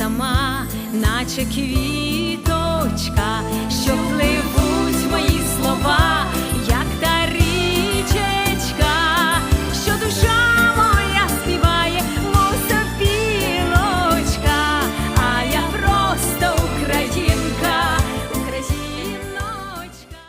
сама, наче квіточка.